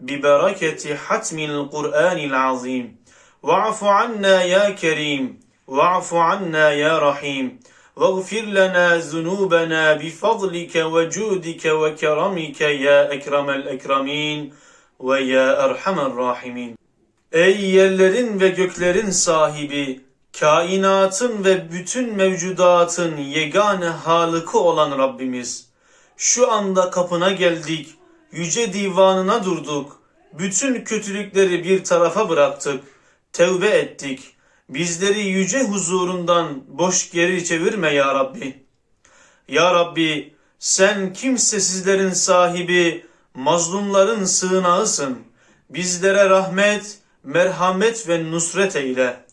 ببركة حتم القرآن العظيم واعف عنا يا كريم واعف عنا يا رحيم واغفر لنا ذنوبنا بفضلك وجودك وكرمك يا أكرم الأكرمين ويا أرحم الراحمين Ey yerlerin ve göklerin sahibi, kainatın ve bütün mevcudatın yegane halıkı olan Rabbimiz, şu anda kapına geldik, Yüce divanına durduk, bütün kötülükleri bir tarafa bıraktık, tevbe ettik. Bizleri yüce huzurundan boş geri çevirme ya Rabbi. Ya Rabbi sen kimsesizlerin sahibi, mazlumların sığınağısın. Bizlere rahmet, merhamet ve nusret eyle.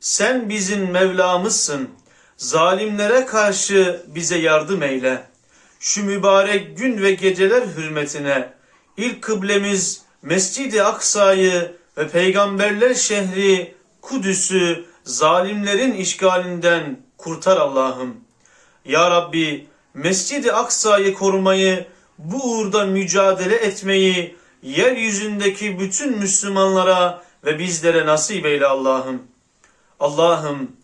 Sen bizim Mevlamızsın. Zalimlere karşı bize yardım eyle. Şu mübarek gün ve geceler hürmetine ilk kıblemiz Mescid-i Aksa'yı ve peygamberler şehri Kudüs'ü zalimlerin işgalinden kurtar Allah'ım. Ya Rabbi Mescid-i Aksa'yı korumayı, bu uğurda mücadele etmeyi yeryüzündeki bütün Müslümanlara ve bizlere nasip eyle Allah'ım. Allah'ım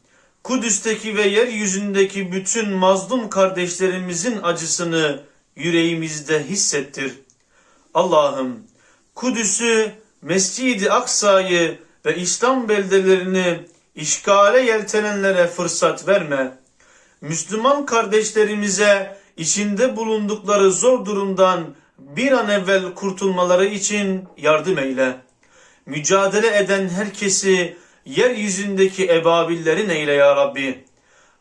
Kudüs'teki ve yeryüzündeki bütün mazlum kardeşlerimizin acısını yüreğimizde hissettir. Allah'ım Kudüs'ü, Mescid-i Aksa'yı ve İslam beldelerini işgale yeltenenlere fırsat verme. Müslüman kardeşlerimize içinde bulundukları zor durumdan bir an evvel kurtulmaları için yardım eyle. Mücadele eden herkesi yeryüzündeki ebabillerin eyle ya Rabbi.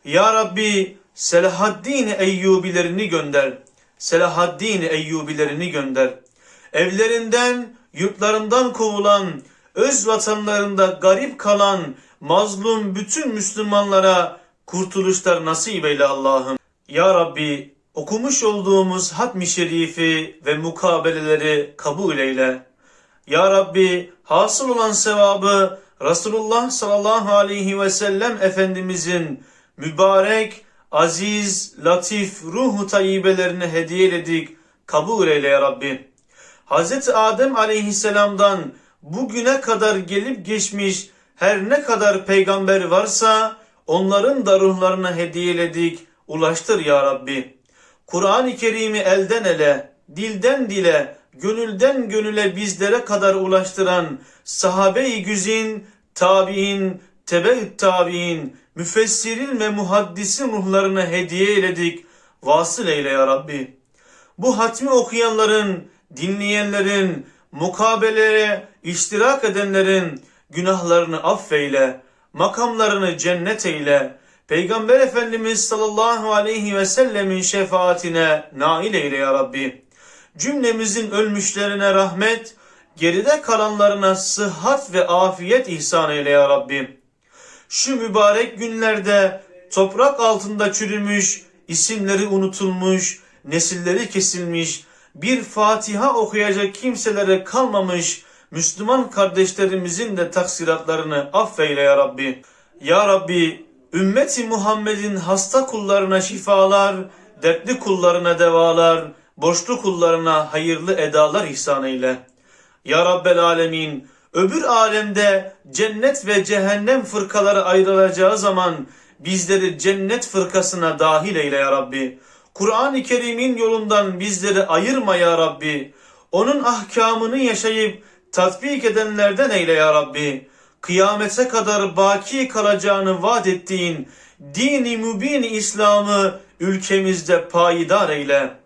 Ya Rabbi Selahaddin Eyyubilerini gönder. Selahaddin Eyyubilerini gönder. Evlerinden, yurtlarından kovulan, öz vatanlarında garip kalan mazlum bütün Müslümanlara kurtuluşlar nasip eyle Allah'ım. Ya Rabbi okumuş olduğumuz hatmi şerifi ve mukabeleleri kabul eyle. Ya Rabbi hasıl olan sevabı Resulullah sallallahu aleyhi ve sellem Efendimizin mübarek, aziz, latif ruhu tayyibelerine hediyeledik. Kabul eyle ya Rabbi. Hz. Adem aleyhisselamdan bugüne kadar gelip geçmiş her ne kadar peygamber varsa onların da ruhlarına hediyeledik. Ulaştır ya Rabbi. Kur'an-ı Kerim'i elden ele, dilden dile, gönülden gönüle bizlere kadar ulaştıran sahabe-i güzin, tabi'in, tebe tabi'in, müfessirin ve muhaddisin ruhlarına hediye eyledik. Vasıl eyle ya Rabbi. Bu hatmi okuyanların, dinleyenlerin, mukabeleye iştirak edenlerin günahlarını affeyle, makamlarını cennet eyle, Peygamber Efendimiz sallallahu aleyhi ve sellemin şefaatine nail eyle ya Rabbi. Cümlemizin ölmüşlerine rahmet, geride kalanlarına sıhhat ve afiyet ihsan eyle ya Rabbi. Şu mübarek günlerde toprak altında çürümüş, isimleri unutulmuş, nesilleri kesilmiş, bir Fatiha okuyacak kimselere kalmamış Müslüman kardeşlerimizin de taksiratlarını affeyle ya Rabbi. Ya Rabbi ümmeti Muhammed'in hasta kullarına şifalar, dertli kullarına devalar, borçlu kullarına hayırlı edalar ihsan eyle. Ya Rabbel Alemin öbür alemde cennet ve cehennem fırkaları ayrılacağı zaman bizleri cennet fırkasına dahil eyle ya Rabbi. Kur'an-ı Kerim'in yolundan bizleri ayırma ya Rabbi. Onun ahkamını yaşayıp tatbik edenlerden eyle ya Rabbi. Kıyamete kadar baki kalacağını vaat ettiğin dini mübin İslam'ı ülkemizde payidar eyle.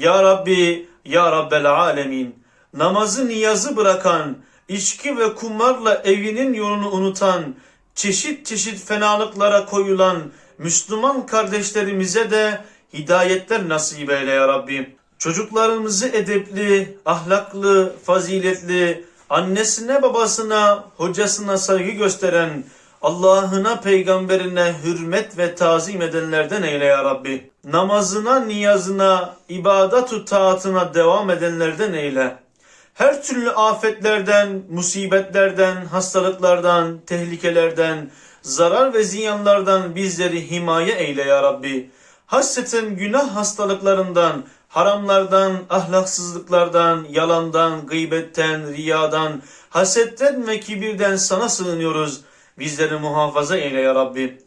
Ya Rabbi, Ya Rabbel Alemin, namazı niyazı bırakan, içki ve kumarla evinin yolunu unutan, çeşit çeşit fenalıklara koyulan Müslüman kardeşlerimize de hidayetler nasip eyle ya Rabbi. Çocuklarımızı edepli, ahlaklı, faziletli, annesine babasına hocasına saygı gösteren Allah'ına peygamberine hürmet ve tazim edenlerden eyle ya Rabbi. Namazına niyazına ibadet-u taatına devam edenlerden eyle. Her türlü afetlerden, musibetlerden, hastalıklardan, tehlikelerden, zarar ve ziyanlardan bizleri himaye eyle ya Rabbi. Hasreten günah hastalıklarından, haramlardan, ahlaksızlıklardan, yalandan, gıybetten, riyadan, hasetten ve kibirden sana sığınıyoruz. Bizleri muhafaza eyle ya Rabbi.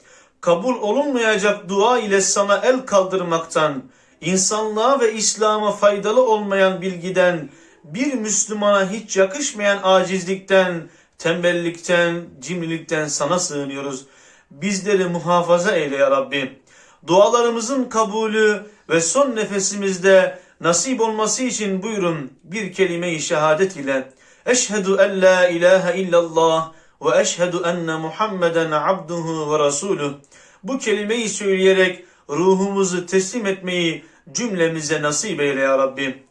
Kabul olunmayacak dua ile sana el kaldırmaktan, insanlığa ve İslam'a faydalı olmayan bilgiden, bir Müslümana hiç yakışmayan acizlikten, tembellikten, cimrilikten sana sığınıyoruz. Bizleri muhafaza eyle ya Rabbi. Dualarımızın kabulü ve son nefesimizde nasip olması için buyurun bir kelime-i şehadet ile. Eşhedü en la ilahe illallah ve eşhedü enne Muhammeden abduhu ve rasuluh. Bu kelimeyi söyleyerek ruhumuzu teslim etmeyi cümlemize nasip eyle ya Rabbi.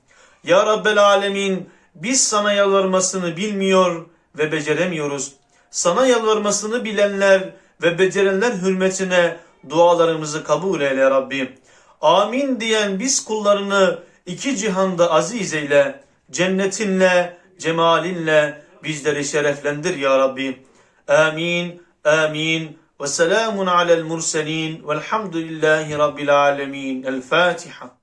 Ya Rabbel Alemin biz sana yalvarmasını bilmiyor ve beceremiyoruz. Sana yalvarmasını bilenler ve becerenler hürmetine dualarımızı kabul eyle ya Rabbi. Amin diyen biz kullarını iki cihanda aziz eyle. Cennetinle, cemalinle bizleri şereflendir ya Rabbi. Amin, amin. Ve selamun alel murselin velhamdülillahi rabbil alemin. El Fatiha.